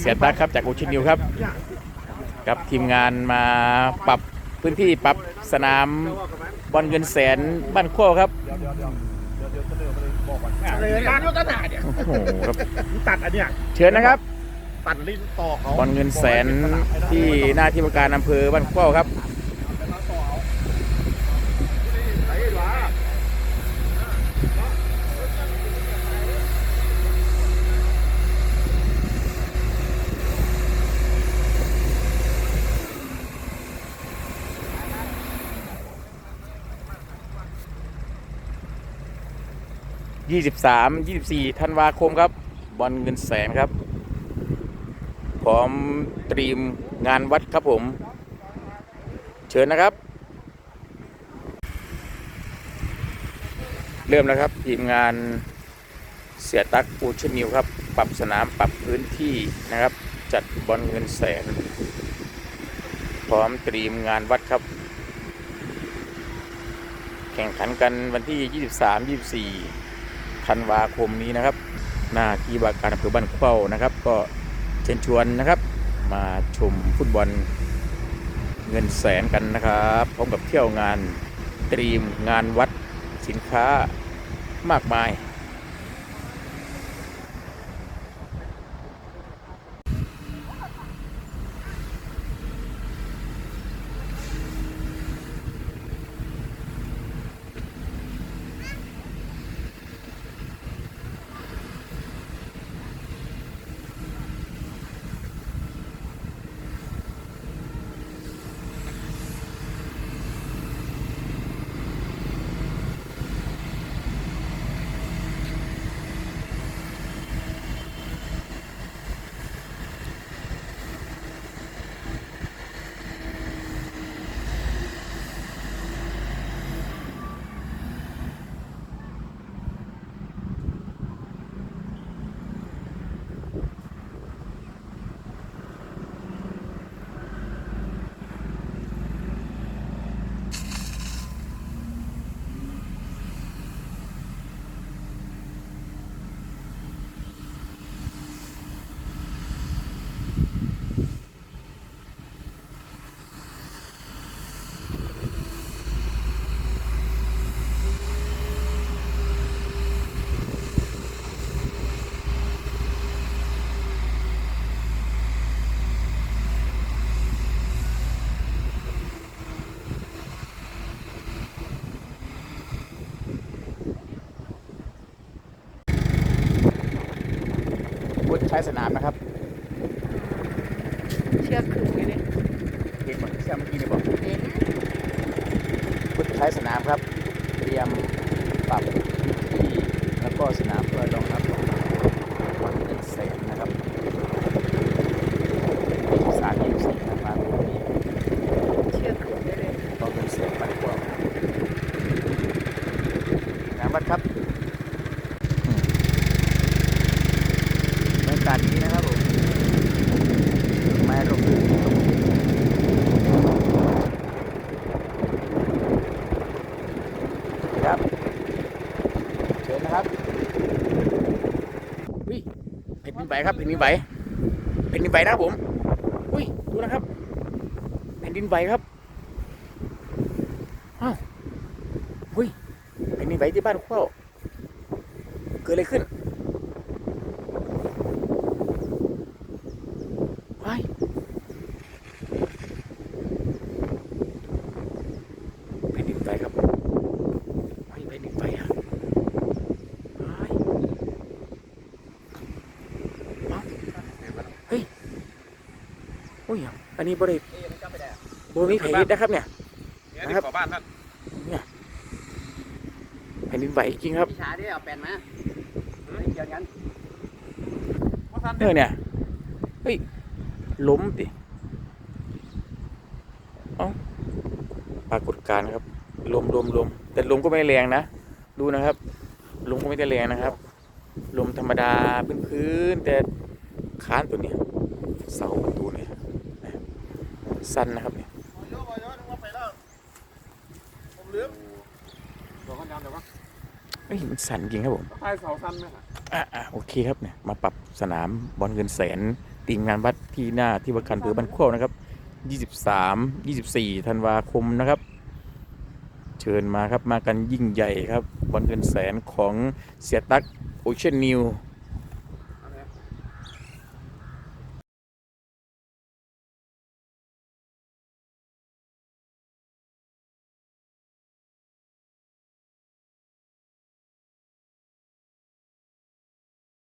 เสียตักครับจากโอชินิวครับ กับทีมงานมาปรับพื้นที่ปรับสนามบอลเงินแสนบ้านโค้ครับเลยร้านก็ตัดเนี่ยโอ้โหครับตัดอันเนี้ยเชิญนะครับ ตัดลิ้นต่อเขาบอลเงินแสนที่หน้าที่ว่าการอำเภอบ้านโค้ครับ 23 24ธันวาคมครับ บอลเงินแสนครับ พร้อมเตรียมงานวัดครับผม เชิญนะครับ เริ่มแล้วครับ ทีมงานเสียตักปูชนิวครับ ปรับสนามปรับพื้นที่นะครับ จัดบอลเงินแสน พร้อมเตรียมงานวัดครับ แข่งขันกันวันที่ 23 24 ธันวาคมนี้นะครับ หน้าที่ว่าการอำเภอบ้านเข้านะครับ ก็เชิญชวนนะครับ มาชมฟุตบอลเงินแสนกันนะครับพร้อมกับเที่ยวงานตรีมงานวัดสินค้ามากมาย วุฒิใช้สนามนะครับ เชือกขึงอยู่เลยเห็นเหมือนที่เมื่อกี้นี่บอกเห็นพุทธใช้สนามครับ เตรียมปรับที่แล้วก็สนามเพื่อรองรับวันเงินแสนนะครับสามยี่สี่นะครับนี้ เชือกขึงอยู่เลย ต้องเงินแสนไปกว่า งานวัดครับอืมบรรยากาศนี้นะครับผมไม้ร่มรื่นตรงครับ เชิญนะครับอุ้ยแผ่นดิน ไหวครับแผ่นดินไหวแผ่นดินไหวนะครับผม อุ้ยดูนะครับแผ่นดินไหวครับอ้าวอุ้ยแผ่นดินไหวที่บ้านข้าเกิดอะไรขึ้นไปแผ่นดินไหวครับไปแผ่นดินไหวอะไปเอ้าเฮ้ย อุ้ยอันนี้บริบริมีแผลฮิตนะครับ เนี่ยเนี่ยที่ขอบ้านท่านแผ่นดินไหวจริงครับพี่ชาได้เอาแปลนมาเกี่ยวกันว่าท่านเออเนี่ยเฮ้ยล้มดิเอ้าปรากฏการณ์ครับลมลมลมแต่ลมก็ไม่แรงนะ ดูนะครับลมก็ไม่ได้แรงนะครับ ลมธรรมดาพื้นๆแต่ค้านตัวเนี้ยเสาประตูเนี่ย สั้นนะครับเนี่ยผมลืมเดี๋ยวกันดำเดี๋ยวกันเฮ้ยมันสั่นจริงครับผมทายเสาสั้นไหมฮะอะอะโอเคครับเนี่ยมาปรับสนามบอลเงินแสนทีมงานวัดที่หน้าที่ว่าการอำเภอบ้านเข้านะครับ23 24ธันวาคมนะครับ เชิญมาครับมากันยิ่งใหญ่ครับวันเงินแสนของเสียตักโอเชียนนิว